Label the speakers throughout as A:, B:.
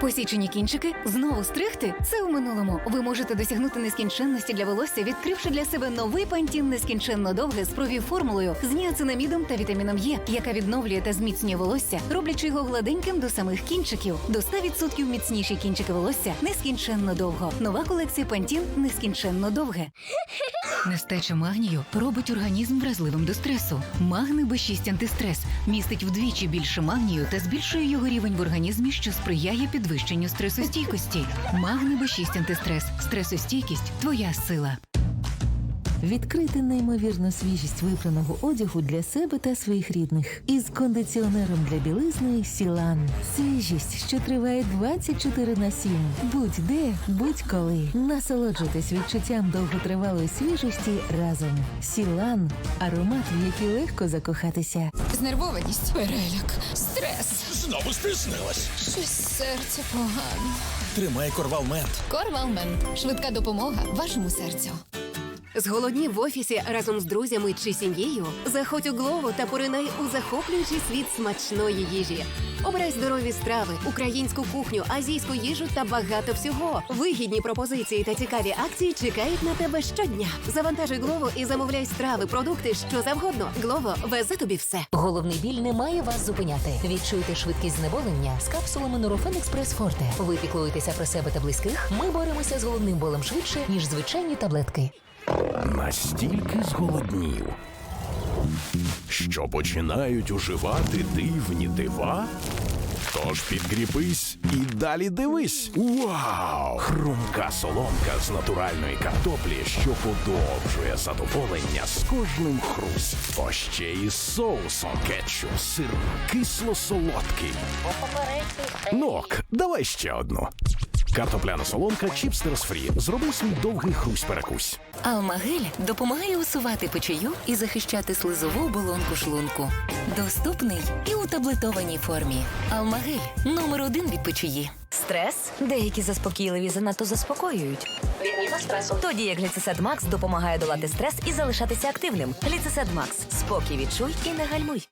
A: Посічені кінчики знову стригти? Це у минулому. Ви можете досягнути нескінченності для волосся, відкривши для себе новий пантін нескінченно довге з провів формулою з ніацинамідом та вітаміном Е, яка відновлює та зміцнює волосся, роблячи його гладеньким до самих кінчиків. До 100% міцніші кінчики волосся нескінченно довго. Нова колекція пантін нескінченно довге. Нестача магнію робить організм вразливим до стресу. Магни Б6 антистрес містить вдвічі більше магнію та збільшує його рівень в організмі, що сприяє підвищенню стресостійкості. Магни Б6 антистрес. Стресостійкість твоя сила.
B: Відкрити неймовірну свіжість випраного одягу для себе та своїх рідних із кондиціонером для білизни Сілан. Свіжість, що триває 24 на 7. Будь-де, будь-коли. Насолоджуйтесь відчуттям довготривалої свіжості разом. Сілан аромат, в який легко закохатися.
C: Знервованість, переляк, стрес.
D: Знову стиснилась.
C: Щось серце погано.
D: Тримай корвалмент.
C: Корвалмен. Швидка допомога вашому серцю.
E: Зголоднів в офісі разом з друзями чи сім'єю. Заходь у Глово та поринай у захоплюючий світ смачної їжі. Обирай здорові страви, українську кухню, азійську їжу та багато всього. Вигідні пропозиції та цікаві акції чекають на тебе щодня. Завантажуй Глово і замовляй страви, продукти, що завгодно. Глово везе тобі все.
F: Головний біль не має вас зупиняти. Відчуйте швидкість знеболення з капсулами Нурофен Експрес Форте. Ви піклуєтеся про себе та близьких. Ми боремося з головним болем швидше, ніж звичайні таблетки.
D: Настільки зголоднів, що починають уживати дивні дива. Тож підкріпись і далі дивись. Вау! Хрумка соломка з натуральної картоплі, що подовжує задоволення з кожним хруст. О ще із соусом кетчуп, сир кисло-солодкий. Нок, давай ще одну. Картопляна соломка Чіпстерс Фрі. Зроби свій довгий хрусь-перекусь.
A: Алмагель допомагає усувати печію і захищати слизову оболонку шлунку. Доступний і у таблетованій формі. Алмагель номер один від печії.
F: Стрес деякі заспокійливі занадто заспокоюють. Тоді як гліцесед Макс допомагає долати стрес і залишатися активним. Гліцесед Макс. Спокій відчуй і не гальмуй.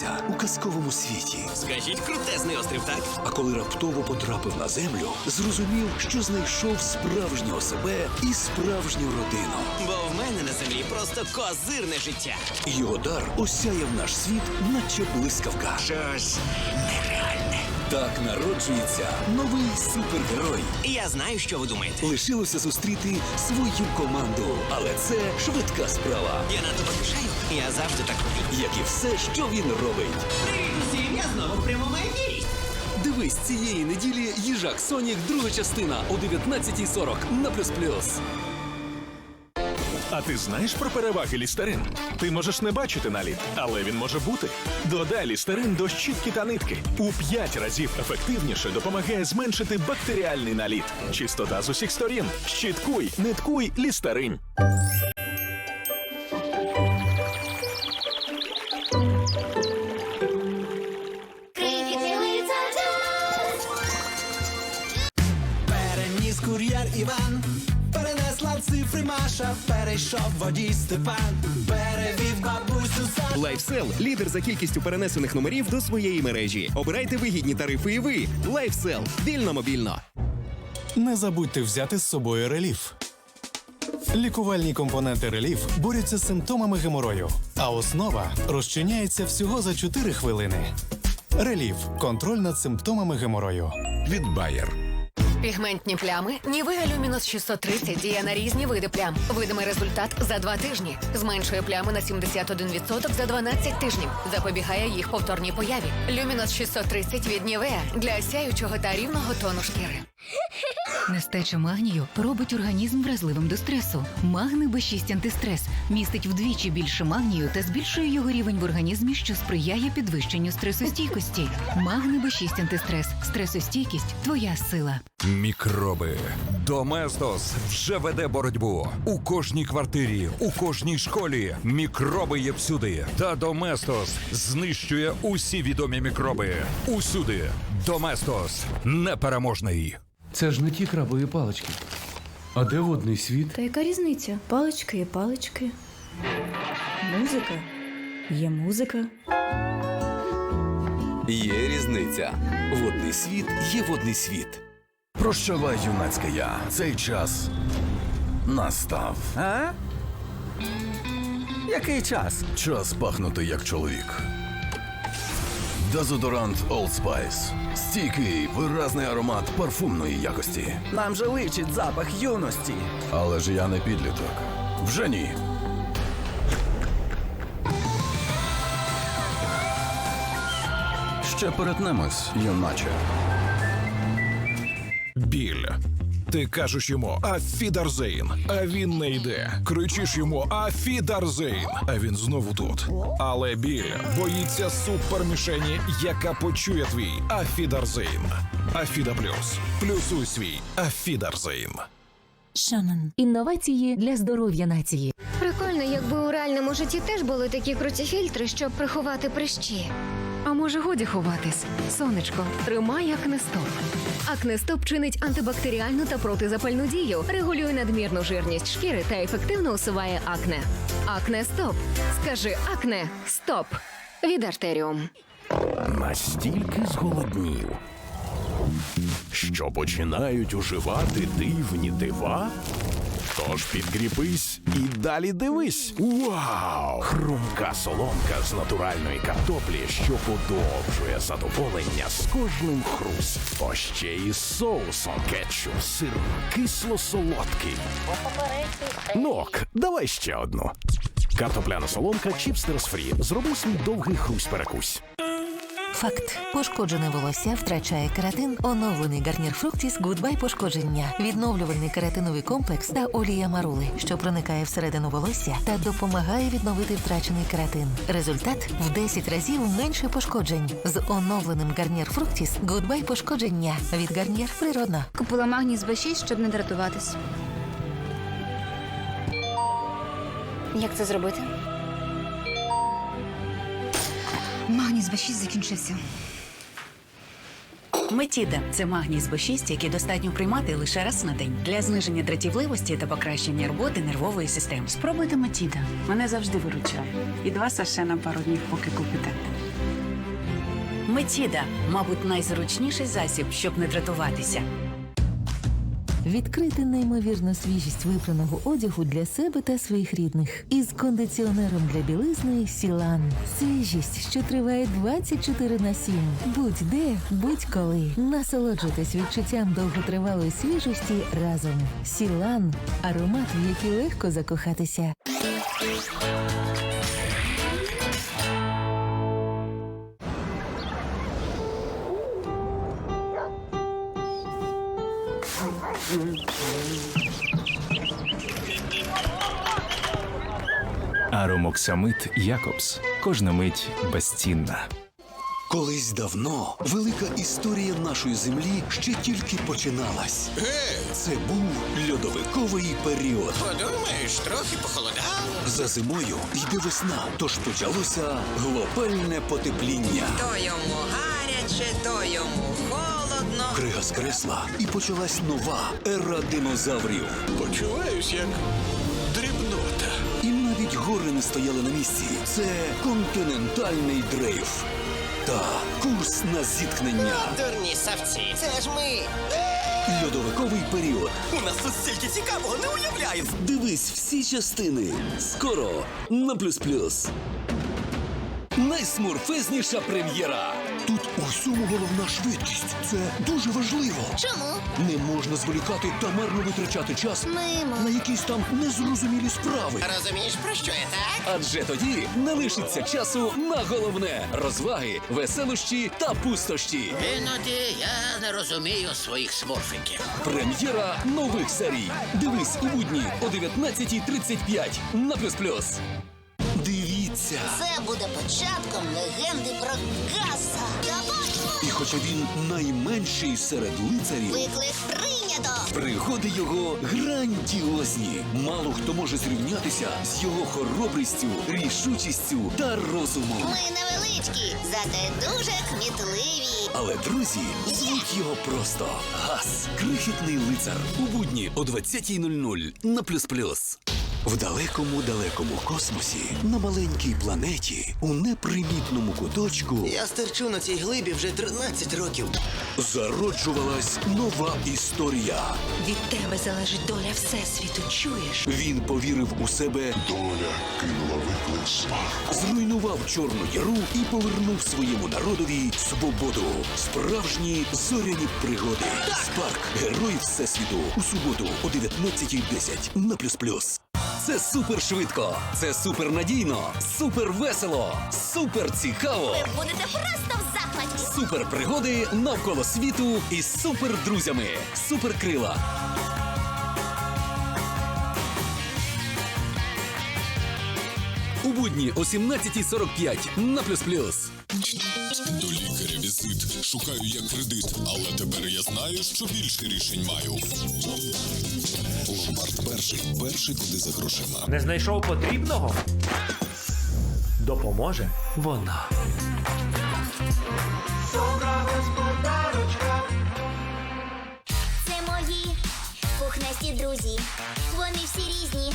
G: Народився у казковому світі,
H: Скажіть крутезний острів, так?
G: а коли раптово потрапив на землю, зрозумів, що знайшов справжнього себе і справжню родину.
H: Бо в мене на землі просто козирне життя.
G: Його дар осяяв наш світ, наче блискавка.
H: Щось нереальне.
G: Так народжується новий супергерой.
H: Я знаю, що ви думаєте.
G: Лишилося зустріти свою команду, але це швидка справа,
H: Я надто поспішаю. Я завжди так роблю.
G: Як і все, що він робить.
H: Привіт усім, я знову в прямому ефірі.
G: Дивись цієї неділі їжак Сонік, друга частина о 19.40 на плюс плюс.
D: А ти знаєш про переваги лістерин? Ти можеш не бачити наліт, але він може бути. Додай лістерин до щітки та нитки. У п'ять разів ефективніше допомагає зменшити бактеріальний наліт. Чистота з усіх сторін. Щіткуй, ниткуй, лістерин.
I: Маша, перейшов водій Степан, перевів бабусю за
J: Лайфсел лідер за кількістю перенесених номерів до своєї мережі. Обирайте вигідні тарифи і ви. Лайфсел вільно мобільно.
K: Не забудьте взяти з собою реліф. Лікувальні компоненти реліф борються з симптомами геморою, а основа розчиняється всього за 4 хвилини. Реліф контроль над симптомами геморою.
D: Від Bayer.
E: Пігментні плями Нівея Люмінус 630 діє на різні види плям. Видимий результат за два тижні. Зменшує плями на 71% за 12 тижнів. Запобігає їх повторній появі. Люмінус 630 від Нівея для сяючого та рівного тону шкіри.
A: Нестача магнію робить організм вразливим до стресу. Магни Б6 антистрес містить вдвічі більше магнію та збільшує його рівень в організмі, що сприяє підвищенню стресостійкості. Магни Б6 антистрес. Стресостійкість твоя сила.
L: Мікроби. Доместос вже веде боротьбу. У кожній квартирі, у кожній школі. Мікроби є всюди. Та Доместос знищує усі відомі мікроби. Усюди. Доместос непереможний.
M: Це ж не ті крабові палички. А де водний світ?
N: Та яка різниця? Палички є палички. Музика Є музика.
G: Є різниця. Водний світ є водний світ.
D: Прощавай, юнацьке я. Цей час настав.
H: А? Який час?
D: Час пахнути як чоловік. Дезодорант Old Spice. Стійкий, виразний аромат парфумної якості.
H: Нам же личить запах юності.
D: Але ж я не підліток. Вже ні. Ще перетнемось, юначе.
O: Біль. Ти кажеш йому Афідарзейн, а він не йде. Кричиш йому Афідарзейн, а він знову тут. Але біль боїться супермішені, яка почує твій Афідарзейн. Афіда Плюс. Плюсуй свій Афідарзейн.
B: Шанан. Інновації для здоров'я нації.
P: Прикольно, якби у реальному житті теж були такі круті фільтри, щоб приховати прищі.
A: Може годі ховатись? Сонечко, тримай акнестоп. Акнестоп чинить антибактеріальну та протизапальну дію, регулює надмірну жирність шкіри та ефективно усуває акне. Акнестоп. Скажи акне, стоп. Від артеріум.
D: Настільки зголоднів, що починають уживати дивні дива. Тож підкріпись і далі дивись. Вау! Хрумка соломка з натуральної картоплі, що подовжує задоволення з кожним хрустом. Ще із соусом кетчуп, сир кисло-солодкий. Нок, давай ще одну. Картопляна соломка чіпстерс фрі. Зроби свій довгий хрусь перекусь.
B: Факт: пошкоджене волосся втрачає кератин, оновлений гарнір Фруктіс Гудбай пошкодження, відновлювальний кератиновий комплекс та олія марули, що проникає всередину волосся та допомагає відновити втрачений кератин. Результат в 10 разів менше пошкоджень з оновленим гарнір Фруктіс Гудбай пошкодження від гарнір природно.
P: Купила магніс Б6, щоб не дратуватись. Як це зробити? Магніс Б6 закінчився.
Q: Метіда це магній з Б6, який достатньо приймати лише раз на день для зниження дратівливості та покращення роботи нервової системи.
N: Спробуйте Метіда. Мене завжди виручає. І два саше на пару днів, поки купите.
Q: Метіда, мабуть, найзручніший засіб, щоб не дратуватися.
B: Відкрити неймовірну свіжість випраного одягу для себе та своїх рідних із кондиціонером для білизни Сілан. Свіжість, що триває 24 на 7. Будь-де, будь-коли. Насолоджуйтесь відчуттям довготривалої свіжості разом. Сілан аромат, в який легко закохатися.
R: Аромоксамит Якобс. Кожна мить безцінна.
G: Колись давно велика історія нашої землі ще тільки починалась. Це був льодовиковий період.
H: Подумаєш, трохи похолодав.
G: За зимою йде весна, тож почалося глобальне потепління.
S: То йому гаряче, то йому холодно.
G: Крига скресла і почалась нова ера динозаврів.
H: Почуваюсь як дрібнота.
G: І навіть гори не стояли на місці. Це континентальний дрейф. Та курс на зіткнення.
H: Дурні савці. Це ж ми.
G: Льодовиковий період.
H: У нас тут стільки цікавого не уявляєш.
G: Дивись всі частини. Скоро на плюс плюс. Найсмурфезніша прем'єра. Тут у всьому головна швидкість. Це дуже важливо.
P: Чому?
G: Не можна зволікати та марно витрачати час
P: Мимо.
G: на якісь там незрозумілі справи.
H: Розумієш, про що я так?
G: Адже тоді не лишиться часу на головне розваги, веселощі та пустощі.
H: Іноді я не розумію своїх смурфиків.
G: Прем'єра нових серій. Дивись у будні о 19.35 на плюс плюс. Дивіться.
T: Це буде початком легенди про Гаса.
G: І хоча він найменший серед лицарів,
T: Виклик прийнято.
G: пригоди його грандіозні. Мало хто може зрівнятися з його хоробрістю, рішучістю та розумом.
T: Ми невеличкі, зате дуже кмітливі.
G: Але друзі звуть його просто Гас. Крихітний лицар. У будні о 20.00 на плюс плюс. В далекому далекому космосі, на маленькій планеті, у непримітному куточку
I: Я стерчу на цій глибі вже 13 років.
G: зароджувалась нова історія.
F: Від тебе залежить доля всесвіту. Чуєш?
G: Він повірив у себе. Доля кинула виклик Зруйнував чорну яру і повернув своєму народові свободу. Справжні зоряні пригоди. Спарк Герой Всесвіту у суботу о 19.10 на плюс плюс. Це супер швидко, це супер надійно, супер весело, супер цікаво.
T: Будете просто в захваті.
G: Супер пригоди навколо світу із супер друзями. Супер крила. У будні о 17.45 на плюс плюс.
U: До лікаря візит. Шукаю я кредит, але тепер я знаю, що більше рішень маю. Перший. Куди за грошима.
V: Не знайшов потрібного? Допоможе вона.
T: Це мої пухнасті друзі. Вони всі різні